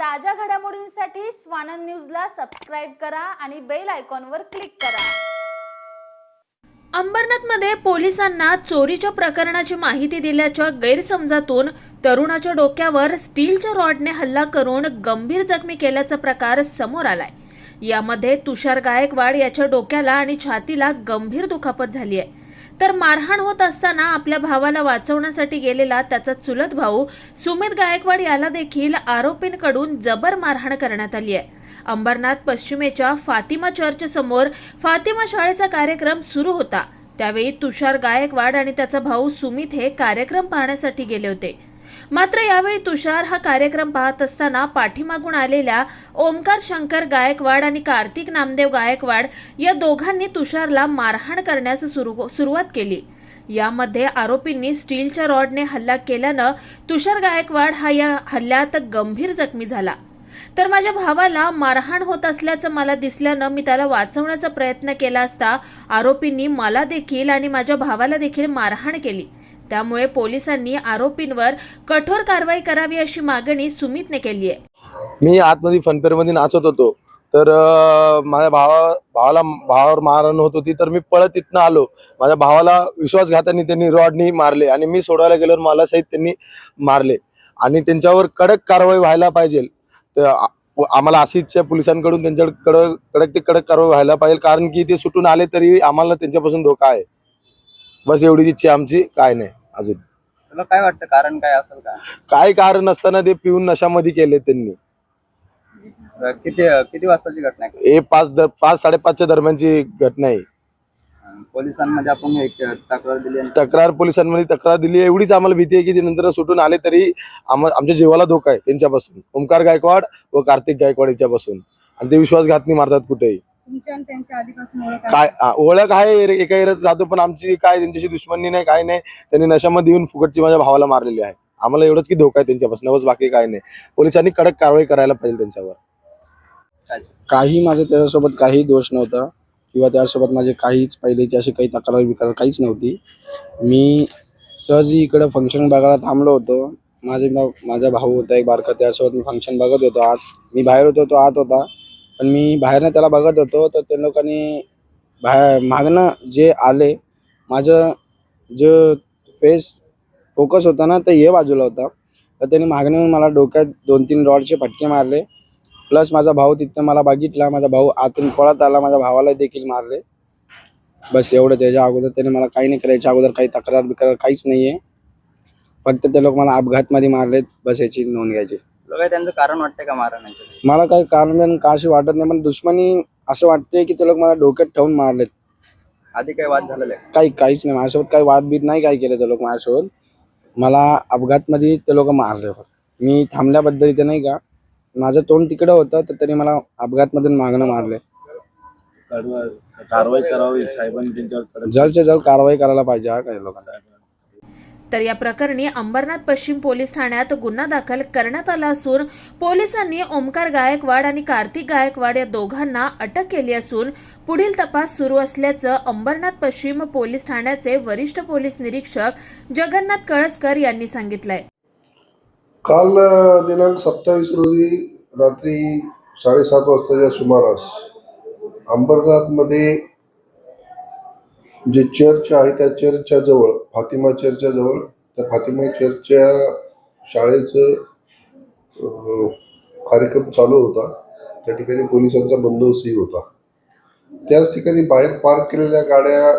ताज्या घडामोडींसाठी स्वानंद न्यूजला सबस्क्राईब करा आणि बेल आयकॉनवर क्लिक करा. अंबरनाथमध्ये पोलिसांना चोरीच्या प्रकरणाची माहिती दिल्याच्या गैरसमजातून तरुणाच्या डोक्यावर स्टीलच्या रॉडने हल्ला करून गंभीर जखमी केल्याचा प्रकार समोर आलाय. यामध्ये तुषार गायकवाड याच्या डोक्याला आणि छातीला गंभीर दुखापत झाली आहे. तर मारहाण होत असताना आपल्या भावाला वाचवण्यासाठी गेलेला त्याचा चुलत भाऊ सुमित गायकवाड याला देखील आरोपींकडून जबर मारहाण करण्यात आली आहे. अंबरनाथ पश्चिमेच्या फातिमा चर्च समोर फातिमा शाळेचा कार्यक्रम सुरू होता. त्यावेळी तुषार गायकवाड आणि त्याचा भाऊ सुमित हे कार्यक्रम पाहण्यासाठी गेले होते. मात्र यावेळी तुषार हा कार्यक्रम पाहत असताना पाठीमागून आलेल्या ओमकार शंकर गायकवाड आणि कार्तिक नामदेव गायकवाड या दोघांनी तुषारला मारहाण करण्यास सुरू सुरुवात केली. यामध्ये आरोपींनी स्टीलच्या रॉडने हल्ला केल्यानं तुषार गायकवाड हा या हल्ल्यात गंभीर जखमी झाला. तर माझ्या भावाला मारहाण होत असल्याचं मला दिसल्यानं मी त्याला वाचवण्याचा प्रयत्न केला असता आरोपींनी मला देखील आणि माझ्या भावाला देखील मारहाण केली. त्यामुळे पोलिसांनी आरोपींवर कठोर कारवाई करावी अशी मागणी सुमितने केली आहे. मी आतमध्ये फनफेअरमध्ये नाचत होतो. तर माझ्या भावा भावाला भावावर मारहाण होत होती. तर मी पळत तिथनं आलो. माझ्या भावाला विश्वासघाताने त्यांनी रॉडनी मारले आणि मी सोडवायला गेल्यावर मला सहित त्यांनी मारले. आणि त्यांच्यावर कडक कारवाई व्हायला पाहिजे. आम्हाला अशी इच्छा पोलिसांकडून त्यांच्याकडे कडक कडक ते कडक कारवाई व्हायला पाहिजे. कारण की ते सुटून आले तरी आम्हाला त्यांच्यापासून धोका आहे. बस एवढीच इच्छा आमची. काय नाही. अजून. तुला काय वाटतं? कारण काय असेल का? काय कारण नसताना ते पिऊन नशामध्ये केले त्यांनी. किती किती वाजताची घटना आहे? हे पाच दर पाच साडेपाचच्या दरम्यानची घटना आहे. पोलिसांमध्ये आपण एक तक्रार दिली आणि तक्रार पोलिसांमध्ये तक्रार दिली आहे. एवढीच आम्हाला भीती आहे की ते नंतर सुटून आले तरी आम- आमच्या जीवाला धोका आहे त्यांच्यापासून. ओमकार गायकवाड व कार्तिक गायकवाड यांच्यापासून. आणि ते विश्वासघात नाही मारतात कुठेही. तुमच्या आणि त्यांच्या आधीपासून ओळख आहे? काय आ, ओळख आहे एरे- एका एरियात राहतो पण आमची काय त्यांच्याशी दुश्मनी नाही काय नाही. त्यांनी नशामध्ये येऊन फुकटची माझ्या भावाला मारलेली आहे. आम्हाला एवढंच की धोका आहे त्यांच्यापासून. बस बाकी काय नाही. पोलिसांनी कडक कारवाई करायला पाहिजे त्यांच्यावर. काही माझे त्याच्यासोबत काही दोष नव्हता. किंवा त्यासोबत माझे काहीच पहिलेची अशी काही तक्रार विक्रार काहीच नव्हती. मी सहज इकडं फंक्शन बघायला थांबलो होतो. माझे माझा भाऊ होता एक बारका त्यासोबत मी फंक्शन बघत होतो. आत मी बाहेर होतो तो आत होता. पण मी बाहेरनं त्याला बघत होतो तर त्या लोकांनी बाहेर मागणं जे आले माझं जो फेस फोकस होता ना ते हे बाजूला होता. तर त्यांनी मागणं मला डोक्यात दोन तीन रॉडचे फटके मारले. प्लस माझा भाऊ तिथं मला बघितला माझा भाऊ आतून पळत आला माझ्या भावाला देखील मारले. बस एवढं त्याच्या अगोदर त्याने मला काही नाही करायच्या अगोदर काही तक्रार बिक्रार काहीच नाहीये. फक्त ते लोक मला अपघातमध्ये मारलेत बस याची नोंद घ्यायची. तुला त्यांचं कारण वाटतंय का मारण्याचं? मला काही कारण का अशी वाटत नाही पण दुश्मनी असं वाटते की ते लोक मला डोक्यात ठेवून मारलेत. आधी काही वाद झालेला? आहे काही काहीच नाही. माझ्यासोबत काही वादबीत नाही काय केलं ते लोक माझ्यासोबत. मला अपघातमध्ये ते लोक मारले फक्त. मी थांबल्याबद्दल इथे नाही का माझं तोंड तिकडं होतं तर तरी मला अपघातमधून मागणं मारले कारवाई करावी साहेबांनी त्यांच्यावर जलदच्या जलद कारवाई करायला पाहिजे हा काही लोकांना. तर या प्रकरणी अंबरनाथ पश्चिम पोलीस ठाण्यात गुन्हा दाखल करण्यात आला असून पोलिसांनी ओमकार गायकवाड आणि कार्तिक गायकवाड या दोघांना अटक केली असून पुढील तपास सुरू असल्याचं अंबरनाथ पश्चिम पोलीस ठाण्याचे वरिष्ठ पोलीस निरीक्षक जगन्नाथ कळसकर यांनी सांगितलंय. काल दिनांक सत्तावीस रोजी रात्री साडेसात वाजताच्या सुमारास अंबरनाथमध्ये जे चर्च आहे त्या चर्चच्या जवळ फातिमा चर्चच्या जवळ त्या फातिमा चर्चच्या शाळेचं कार्यक्रम चालू होता. त्या ठिकाणी पोलिसांचा बंदोबस्तही होता. त्याच ठिकाणी बाहेर पार्क केलेल्या गाड्या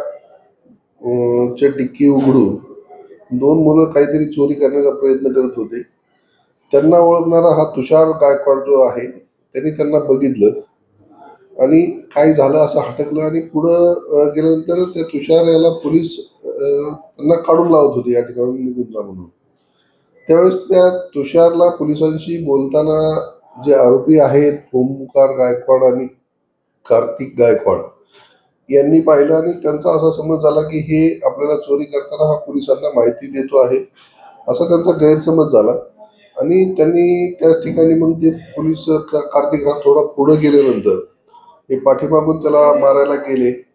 चे च्या डिक्की उघडून दोन मुलं काहीतरी चोरी करण्याचा प्रयत्न करत होते. त्यांना ओळखणारा हा तुषार गायकवाड जो आहे त्यांनी त्यांना बघितलं. आणि काय झालं असं हटकलं आणि पुढं गेल्यानंतर त्या तुषार याला पोलीस त्यांना काढून लावत होते या ठिकाणून निघून जा म्हणून. त्यावेळेस त्या तुषारला पोलिसांशी बोलताना जे आरोपी आहेत ओमकार गायकवाड आणि कार्तिक गायकवाड यांनी पाहिलं आणि त्यांचा असा समज झाला की हे आपल्याला चोरी करताना हा पोलिसांना माहिती देतो आहे असा त्यांचा गैरसमज झाला. आणि त्यांनी त्याच ठिकाणी मग ते पोलीस का- कार्तिक हा थोडा पुढे गेल्यानंतर हे पाठीमागून त्याला मारायला गेले.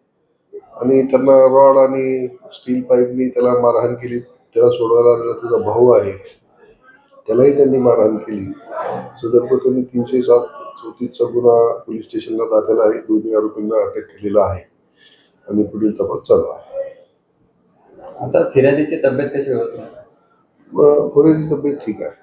आणि त्यांना रॉड आणि स्टील पाईपनी त्याला मारहाण केली. त्याला सोडवायला आलेला त्याचा भाऊ आहे. त्यालाही त्यांनी मारहाण केली. सदर प्रकरणी तीनशे सात चौतीसचा गुन्हा पोलीस स्टेशनला दाखल आहे दोन्ही आरोपींना अटक केलेला आहे. आणि पुढील तपास चालू आहे. आता फिर्यादीची तब्येत कशी व्यवस्थित व फुरेची तब्येत ठीक आहे.